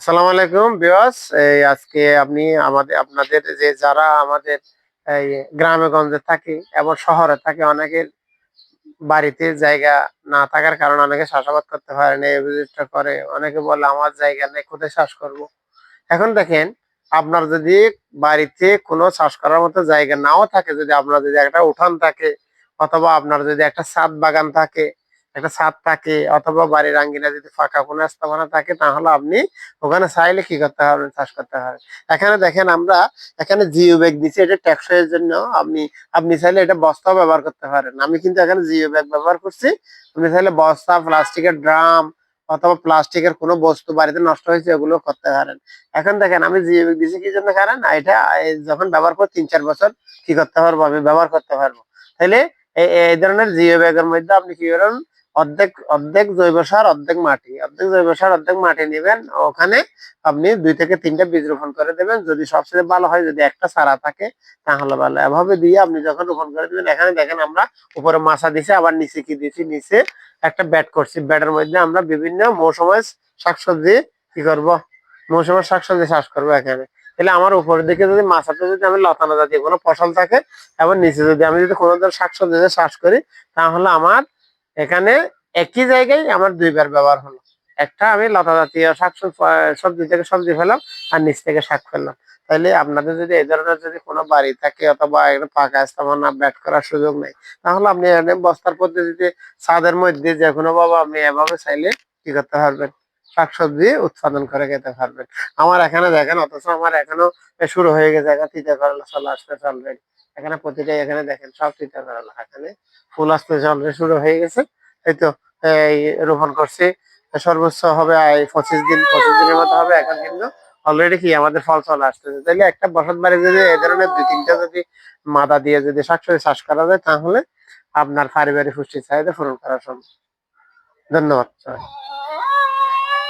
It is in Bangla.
আসসালামু আলাইকুম বিয়াস এই আজকে আপনি আমাদের আপনাদের যে যারা আমাদের এই গ্রামে গঞ্জে থাকি এবং শহরে থাকে, অনেকের বাড়িতে জায়গা না থাকার কারণে অনেকে চাষাবাদ করতে পারে না অভিযোগটা করে। অনেকে বলে, আমার জায়গা নেই, কোথায় চাষ করব? এখন দেখেন, আপনার যদি বাড়িতে কোনো চাষ করার মতো জায়গা নাও থাকে, যদি আপনার যদি একটা উঠান থাকে, অথবা আপনার যদি একটা ছাদ বাগান থাকে একটা ছাদ থাকে অথবা বাড়ির আঙ্গিনা যদি ফাঁকা কোনো স্থাপনা থাকে, তাহলে আপনি ওখানে চাইলে কি করতে পারবেন চাষ করতে পারবেন এখানে দেখেন আমরা এখানে জিও ব্যাগ দিচ্ছি এটা টেকসইয়ের জন্য আপনি আপনি চাইলে এটা বস্তাও ব্যবহার করতে পারেন। আমি কিন্তু এখানে জিও ব্যাগ ব্যবহার করছি। আপনি চাইলে বস্তা, প্লাস্টিকের ড্রাম অথবা প্লাস্টিকের কোনো বস্তু বাড়িতে নষ্ট হয়েছে ওগুলো করতে পারেন। এখন দেখেন আমি জিও ব্যাগ দিচ্ছি কি জন্য কারণ, এটা যখন ব্যবহার করব তিন চার বছর, কি করতে পারব? আমি ব্যবহার করতে পারব। তাহলে এই ধরনের জিও ব্যাগের মধ্যে আপনি কি করেন অর্ধেক অর্ধেক জৈব সার, অর্ধেক মাটি। অর্ধেক জৈব সার, অর্ধেক মাটি নেবেন, ওখানে আপনি দুই থেকে তিনটা বীজ রোপণ করে দেবেন। যদি সবচেয়ে ভালো হয়, যদি একটা সারা থাকে, তাহলে ভালো। এভাবে দিয়ে আপনি যখন রোপণ করে দিবেন, এখানে দেখেন আমরা উপরে মাছা দিছি, আবার নিচে কি দিছি? নিচে একটা ব্যাট করছি। ব্যাটের মধ্যে আমরা বিভিন্ন মৌসুমের শাকসবজি কি করব? মৌসুমের শাকসবজি চাষ করব এখানে। তাহলে আমার উপরের দিকে যদি মাছাতে যদি আমি লতানো জাতীয় কোনো ফসল থাকে, এবং নিচে যদি আমি যদি কোনো ধরনের শাকসবজি চাষ করি, তাহলে আমার এখানে একই জায়গায় আমার দুইবার ব্যবহার হলো। একটা আমি লতা জাতীয় শাক সবজি থেকে সবজি ফেলাম আর নিচ থেকে শাক ফেললাম। তাহলে আপনাদের যদি এই ধরনের যদি কোনো বাড়ি থাকে অথবা পাকা স্থাপনা ব্যাট করার সুযোগ নেই, তাহলে আপনি বস্তার পদ্ধতিতে ছাদের মধ্যে যে কোনো বাবা আপনি এভাবে চাইলে কি করতে পারবেন? শাকসবজি উৎপাদন করে খেতে পারবেন। আমার এখানে দেখেন, অথচ আমার এখনও শুরু হয়ে গেছে এখানে তিতা করলা, চলে আসতেছে অলরেডি এখানে প্রতিটাই এখানে দেখেন, সব তিতা করলা। এখানে ফুল আসতেছে অলরেডি শুরু হয়ে গেছে। এই তো, এই রোপণ করছি। সর্বোচ্চ হবে পঁচিশ দিন, পঁচিশ দিনের মতো হবে। এখন কিন্তু অলরেডি কি, আমাদের ফল চলে আসতেছে তাহলে একটা বসত বাড়ি যদি এই ধরনের দুই, তিনটা যদি মাদা দিয়ে যদি শাকসবজি চাষ করা যায়, তাহলে আপনার পারিবারিক পুষ্টির চাহিদা পূরণ করা সম্ভব। ধন্যবাদ